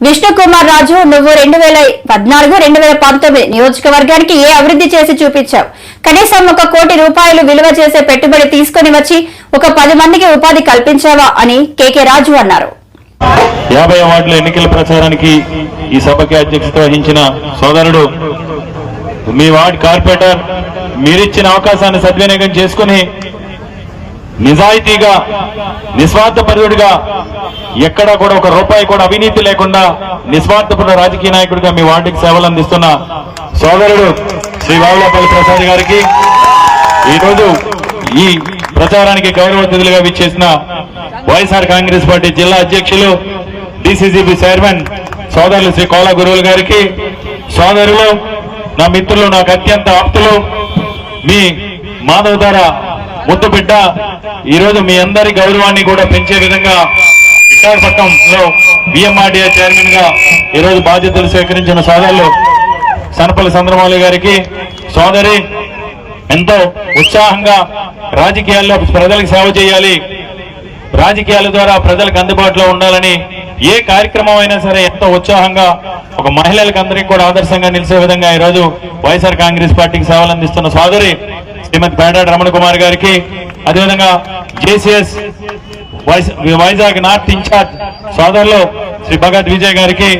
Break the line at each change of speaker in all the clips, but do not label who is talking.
విష్ణు కుమార్ రాజు నువ్వు రెండు వేల పద్నాలుగు రెండు వేల పంతొమ్మిది నియోజకవర్గానికి ఏ అభివృద్ధి చేసి చూపించావు? కనీసం ఒక కోటి రూపాయలు విలువ చేసే పెట్టుబడి తీసుకొని వచ్చి ఒక పది మందికి ఉపాధి కల్పించావా అని కేకే రాజు అన్నారు.
యాభై వార్డుల ఎన్నికల ప్రచారానికి ఈ సభకి అధ్యక్షత వహించిన సోదరుడు మీ వార్డ్ కార్పొరేటర్ మీరిచ్చిన అవకాశాన్ని సద్వినియోగం చేసుకుని నిజాయితీగా నిస్వార్థపరుడుగా ఎక్కడా కూడా ఒక రూపాయి కూడా అవినీతి లేకుండా నిస్వార్థపరుడు రాజకీయ నాయకుడిగా మీ వార్డుకి సేవలు అందిస్తున్న సోదరుడు శ్రీ బాబులపల్లి ప్రసాద్ గారికి ఈరోజు ఈ ప్రచారానికి గౌరవ అతిథులుగా విచ్చేసిన వైఎస్ఆర్ కాంగ్రెస్ పార్టీ జిల్లా అధ్యక్షులు డిసిసిబి చైర్మన్ సోదరులు శ్రీ కోల గురువులు గారికి సోదరులు నా మిత్రులు నాకు అత్యంత ఆప్తులు మీ మాధవ్ ధర ముద్దు బిడ్డ ఈరోజు మీ అందరి గౌరవాన్ని కూడా పెంచే విధంగా విశాఖపట్నంలో బిఎంఆర్డీఏ చైర్మన్గా ఈరోజు బాధ్యతలు స్వీకరించిన సోదరులు సనపల్లి చంద్రమౌళి గారికి సోదరి ఎంతో ఉత్సాహంగా రాజకీయాల్లో ప్రజలకు సేవ చేయాలి. రాజకీయాల ద్వారా ప్రజలకు అందుబాటులో ఉండాలని ఏ కార్యక్రమం అయినా సరే ఎంతో ఉత్సాహంగా ఒక మహిళలకు అందరికీ కూడా ఆదర్శంగా నిలిచే విధంగా ఈ రోజు వైఎస్ఆర్ కాంగ్రెస్ పార్టీకి సేవలు అందిస్తున్న సోదరి శ్రీమతి పేడాడి రమణ కుమార్ గారికి అదేవిధంగా జేసీఎస్ వైజాగ్ నార్త్ ఇన్ఛార్జ్ సోదరులు శ్రీ భగత్ విజయ్ గారికి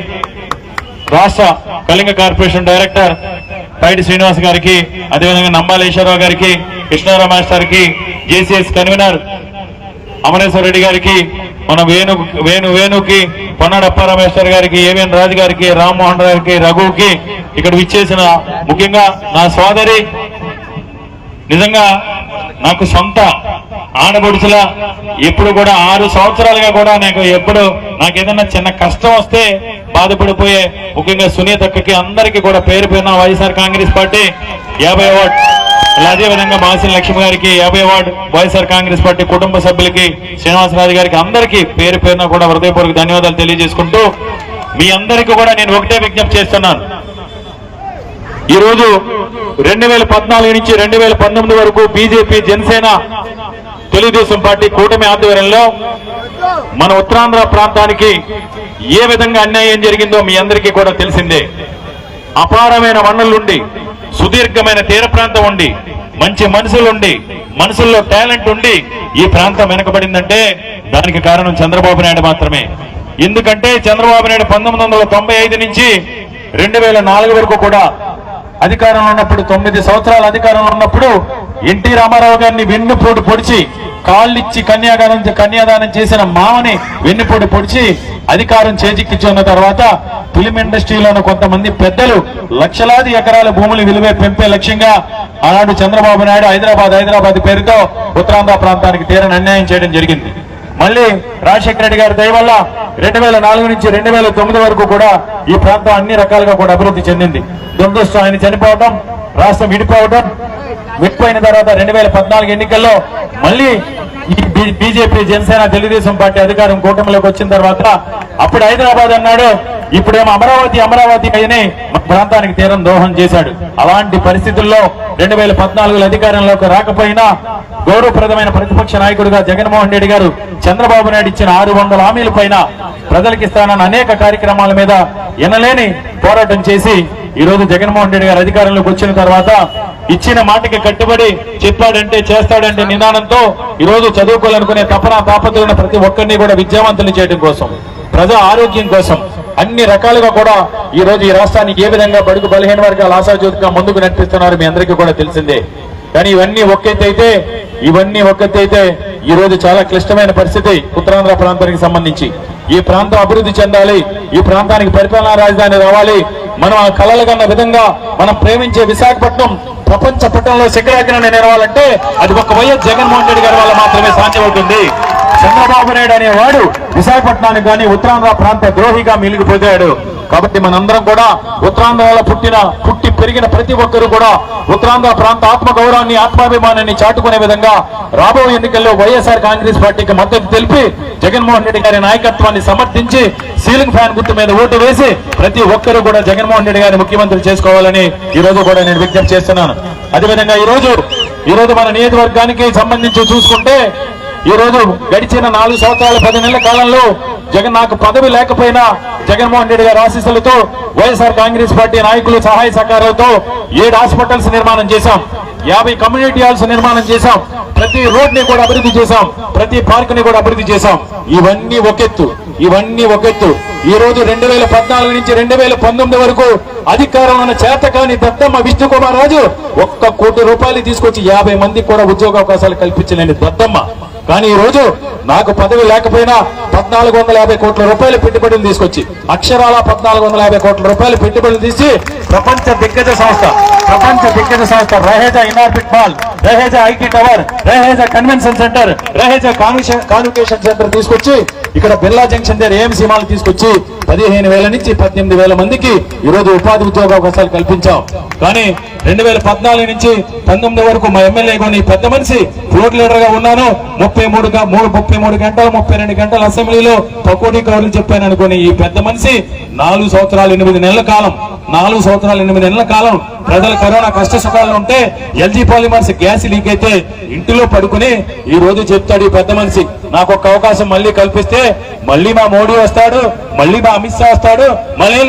రాష్ట్ర కళింగ కార్పొరేషన్ డైరెక్టర్ పైడి శ్రీనివాస్ గారికి అదేవిధంగా నంబాలేశ్వరరావు గారికి కృష్ణారావు మాస్టర్కి జేసీఎస్ కన్వీనర్ అమరేశ్వర రెడ్డి గారికి మన వేణు వేణు వేణుకి పొన్నాడు అప్పారామేశ్వర్ గారికి ఏవిఎన్ రాజు గారికి రామ్మోహన్ రావుకి గారికి రఘుకి ఇక్కడ విచ్చేసిన ముఖ్యంగా నా సోదరి నిజంగా నాకు సొంత ఆడబడుచుల ఎప్పుడు కూడా ఆరు సంవత్సరాలుగా కూడా నాకు ఎప్పుడు నాకు ఏదైనా చిన్న కష్టం వస్తే బాధపడిపోయే ముఖ్యంగా సునీతక్కకి అందరికీ కూడా పేరు పేరున వైఎస్ఆర్ కాంగ్రెస్ పార్టీ యాభై అవార్డు అదే విధంగా మాసిన లక్ష్మి గారికి యాభై అవార్డు వైఎస్ఆర్ కాంగ్రెస్ పార్టీ కుటుంబ సభ్యులకి శ్రీనివాసరాజు గారికి అందరికీ పేరు పేరున కూడా హృదయపూర్వక ధన్యవాదాలు తెలియజేసుకుంటూ మీ అందరికీ కూడా నేను ఒకటే విజ్ఞప్తి చేస్తున్నాను. ఈరోజు రెండు వేల పద్నాలుగు నుంచి రెండు వేల పంతొమ్మిది వరకు బీజేపీ జనసేన తెలుగుదేశం పార్టీ కూటమి ఆధ్వర్యంలో మన ఉత్తరాంధ్ర ప్రాంతానికి ఏ విధంగా అన్యాయం జరిగిందో మీ అందరికీ కూడా తెలిసిందే. అపారమైన వనరులుండి సుదీర్ఘమైన తీర ప్రాంతం ఉండి మంచి మనుషులుండి మనుషుల్లో టాలెంట్ ఉండి ఈ ప్రాంతం వెనకబడిందంటే దానికి కారణం చంద్రబాబు నాయుడు మాత్రమే. ఎందుకంటే చంద్రబాబు నాయుడు పంతొమ్మిది వందల తొంభై ఐదు నుంచి రెండు వేల నాలుగు వరకు కూడా అధికారంలో ఉన్నప్పుడు తొమ్మిది సంవత్సరాల అధికారంలో ఉన్నప్పుడు ఎన్టీ రామారావు గారిని వెన్నుపోటు పొడిచి కాళ్ళిచ్చి కన్యాదానం కన్యాదానం చేసిన మామని వెన్నుపోటు పొడిచి అధికారం చేజిక్కించున్న తర్వాత ఫిలిం ఇండస్ట్రీలోని కొంతమంది పెద్దలు లక్షలాది ఎకరాల భూములు విలువే పెంపే లక్ష్యంగా ఆనాడు చంద్రబాబు నాయుడు హైదరాబాద్ హైదరాబాద్ పేరుతో ఉత్తరాంధ్ర ప్రాంతానికి తీరని అన్యాయం చేయడం జరిగింది. మళ్ళీ రాజశేఖర రెడ్డి గారి దయ వల్ల రెండు వేల నాలుగు నుంచి రెండు వేల తొమ్మిది వరకు కూడా ఈ ప్రాంతం అన్ని రకాలుగా కూడా అభివృద్ధి చెందింది. దురదృష్టం ఆయన చనిపోవడం రాష్ట్రం విడిపోవడం విడిపోయిన తర్వాత రెండు వేల పద్నాలుగు ఎన్నికల్లో మళ్ళీ ఈ బీజేపీ జనసేన తెలుగుదేశం పార్టీ అధికారం కూటమిలోకి వచ్చిన తర్వాత అప్పుడు హైదరాబాద్ అన్నాడు ఇప్పుడేమో అమరావతి అమరావతి అని మన ప్రాంతానికి తీరం దోహం చేశాడు. అలాంటి పరిస్థితుల్లో రెండు వేల పద్నాలుగులో అధికారంలోకి రాకపోయినా గౌరవప్రదమైన ప్రతిపక్ష నాయకుడిగా జగన్మోహన్ రెడ్డి గారు చంద్రబాబు నాయుడు ఇచ్చిన ఆరు వందల హామీల పైన ప్రజలకు ఇస్తానన్న అనేక కార్యక్రమాల మీద ఎనలేని పోరాటం చేసి ఈ రోజు జగన్మోహన్ రెడ్డి గారు అధికారంలోకి వచ్చిన తర్వాత ఇచ్చిన మాటకి కట్టుబడి చెప్పాడంటే చేస్తాడంటే నిదానంతో ఈ రోజు చదువుకోవాలనుకునే తపన తాపత్రున్న ప్రతి ఒక్కరిని కూడా విద్యావంతులు చేయడం కోసం ప్రజా ఆరోగ్యం కోసం అన్ని రకాలుగా కూడా ఈ రోజు ఈ రాష్ట్రానికి ఏ విధంగా బడుగు బలహీన వర్గాలు ఆశాజ్యోతిగా ముందుకు నడిపిస్తున్నారు మీ అందరికీ కూడా తెలిసిందే. కానీ ఇవన్నీ ఒక్కైతే ఇవన్నీ ఒక్కైతే ఈ రోజు చాలా క్లిష్టమైన పరిస్థితి ఉత్తరాంధ్ర ప్రాంతానికి సంబంధించి. ఈ ప్రాంతం అభివృద్ధి చెందాలి. ఈ ప్రాంతానికి పరిపాలనా రాజధాని రావాలి. మనం ఆ కలలు కన్న విధంగా మనం ప్రేమించే విశాఖపట్నం ప్రపంచ పట్టణంలో శిఖరాగ్రహణ నిలవాలంటే అది ఒక వైఎస్ జగన్మోహన్ రెడ్డి గారి వల్ల మాత్రమే సాధ్యమవుతుంది. చంద్రబాబు నాయుడు అనేవాడు విశాఖపట్నానికి కానీ ఉత్తరాంధ్ర ప్రాంత ద్రోహిగా మిలిగిపోయాడు కాబట్టి మనందరం కూడా ఉత్తరాంధ్రలో పుట్టిన పుట్టి పెరిగిన ప్రతి ఒక్కరూ కూడా ఉత్తరాంధ్ర ప్రాంత ఆత్మ గౌరవాన్ని ఆత్మాభిమానాన్ని చాటుకునే విధంగా రాబోయే ఎన్నికల్లో వైఎస్ఆర్ కాంగ్రెస్ పార్టీకి మద్దతు తెలిపి జగన్మోహన్ రెడ్డి గారి నాయకత్వాన్ని సమర్థించి సీలింగ్ ఫ్యాన్ గుర్తు మీద ఓటు వేసి ప్రతి ఒక్కరూ కూడా జగన్మోహన్ రెడ్డి గారిని ముఖ్యమంత్రి చేసుకోవాలని ఈ రోజు కూడా నేను విజ్ఞప్తి చేస్తున్నాను. అదేవిధంగా ఈ రోజు ఈ రోజు మన నియోజకవర్గానికి సంబంధించి చూసుకుంటే ఈ రోజు గడిచిన నాలుగు సంవత్సరాల పది నెలల కాలంలో జగన్ నాకు పదవి లేకపోయినా జగన్మోహన్ రెడ్డి గారి ఆశీస్సులతో వైఎస్ఆర్ కాంగ్రెస్ పార్టీ నాయకులు సహాయ సహకారాలతో ఏడు హాస్పిటల్స్ నిర్మాణం చేశాం. యాభై కమ్యూనిటీ హాల్స్ నిర్మాణం చేశాం. ప్రతి రోడ్ని కూడా అభివృద్ధి చేశాం. ప్రతి పార్క్ని కూడా అభివృద్ధి చేశాం. ఇవన్నీ ఒకెత్తు ఇవన్నీ ఒకెత్తు ఈ రోజు రెండు వేల పద్నాలుగు నుంచి రెండు వేల పంతొమ్మిది వరకు అధికారంలో చేత చేతకాని దత్తమ్మ విష్ణుకుమార్ రాజు ఒక్క కోటి రూపాయలు తీసుకొచ్చి యాభై మందికి కూడా ఉద్యోగ అవకాశాలు కల్పించలేని దత్తమ్మ. కానీ ఈ రోజు నాకు పదవి లేకపోయినా పద్నాలుగు వందల యాభై కోట్ల రూపాయలు పెట్టుబడులు తీసుకొచ్చి అక్షరాల పద్నాలుగు వందల యాభై కోట్ల రూపాయలు పెట్టుబడులు తీసి ప్రపంచ దిగ్గజ సంస్థ. ప్రపంచ దిగ్గజ సంస్థ Raheja Inorbit mall Raheja IT tower Raheja convention centre Raheja convocation centre తీసుకొచ్చి ఇక్కడ బిర్లా జంక్షన్ దగ్గర ఏఎంసీ మాల్ తీసుకొచ్చి పదిహేను వేల నుంచి పద్దెనిమిది వేల మందికి ఈ రోజు ఉపాధి ఉద్యోగ అవకాశాలు కల్పించాం. కానీ రెండు వేల పద్నాలుగు నుంచి పంతొమ్మిది వరకు మా ఎమ్మెల్యే కొన్ని పెద్ద మనిషి ఫ్లోర్ లీడర్గా ఉన్నాను. ముప్పై మూడు మూడు ముప్పై మూడు గంటలు ముప్పై రెండు గంటల అసెంబ్లీలో పకోడీ కౌరులు చెప్పాను అనుకుని ఈ పెద్ద మనిషి నాలుగు సంవత్సరాలు ఎనిమిది నెలల కాలం నాలుగు సంవత్సరాలు ఎనిమిది నెలల కాలం ప్రజలు కరోనా కష్ట సుఖాలు ఉంటే ఎల్జీ పాలిమర్స్ గ్యాస్ లీక్ అయితే ఇంటిలో పడుకుని ఈ రోజు చెప్తాడు ఈ పెద్ద మనిషి. నాకు ఒక అవకాశం మళ్ళీ కల్పిస్తే మళ్ళీ మా మోడీ వస్తాడు మళ్ళీ మా అమిత్ షా వస్తాడు మళ్ళీ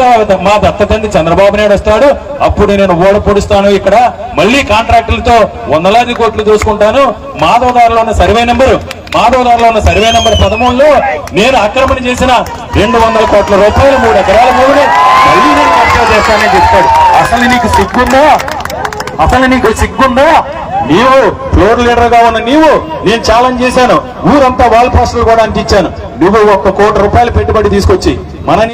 మా దత్త తండ్రి చంద్రబాబు నాయుడు వస్తాడు. అప్పుడు నేను ఓడ పొడుస్తాను ఇక్కడ. మళ్ళీ కాంట్రాక్టులతో వందలాది కోట్లు చూసుకుంటాను మాధవదారులో ఉన్న సర్వే నెంబరు మాధవనగర్లో ఉన్న సర్వే నెంబర్ పదమూడులో నేను ఆక్రమణ చేసిన రెండు వందల కోట్ల రూపాయలు మూడు ఎకరాల భూమిని మళ్ళీ నేను కబ్జా చేస్తానని చెప్పాడు. అసలు నీకు సిగ్గుందా? అసలు నీకు సిగ్గుందా? నీవు ఫ్లోర్ లీడర్గా ఉన్న నీవు నేను ఛాలెంజ్ చేశాను. ఊరంతా వాల్ పోస్టర్లు కూడా అంటించాను. నువ్వు ఒక్క కోటి రూపాయలు పెట్టుబడి తీసుకొచ్చి మనని